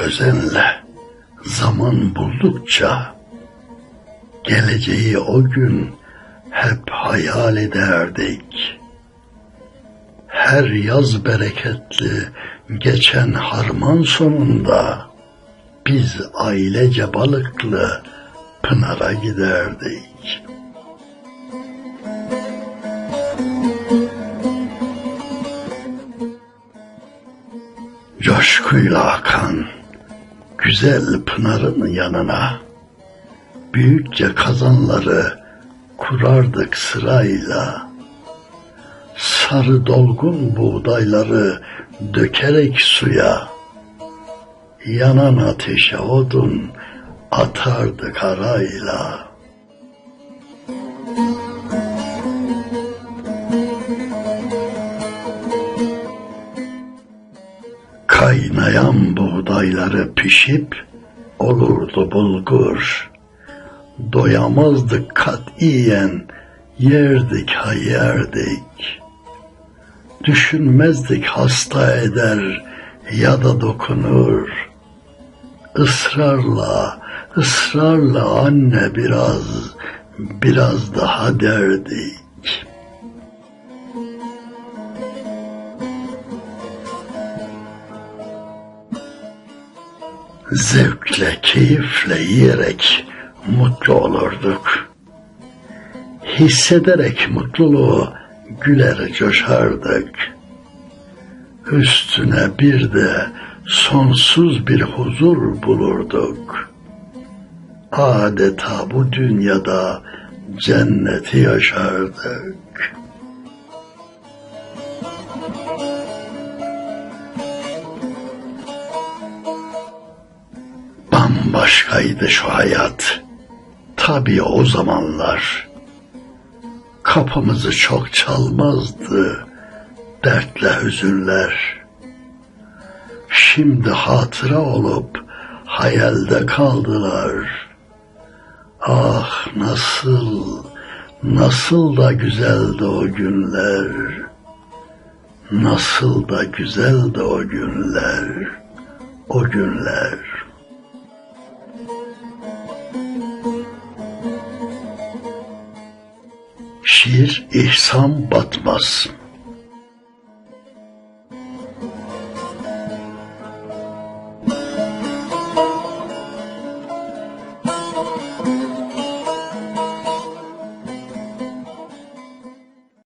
özenle zaman buldukça geleceği o gün hep hayal ederdik. Her yaz bereketli geçen harman sonunda biz ailece balıklı Pınar'a giderdik. Coşkuyla akan güzel Pınar'ın yanına büyükçe kazanları kurardık sırayla. Sarı dolgun buğdayları dökerek suya, yanan ateşe odun atardık arayla. Kaynayan buğdayları pişip olurdu bulgur. Doyamazdık katiyen, yerdik ha yerdik. Düşünmezdik hasta eder ya da dokunur. Israrla, ısrarla anne biraz, biraz daha derdik. Zevkle, keyifle yiyerek mutlu olurduk. Hissederek mutluluğu güler coşardık. Üstüne bir de sonsuz bir huzur bulurduk. Adeta bu dünyada cenneti yaşardık. Bambaşkaydı şu hayat. Tabii o zamanlar. Kapımızı çok çalmazdı dertle hüzünler. Şimdi hatıra olup hayalde kaldılar. Ah nasıl, nasıl da güzeldi o günler. Nasıl da güzeldi o günler, o günler. Şiir İhsan Batmaz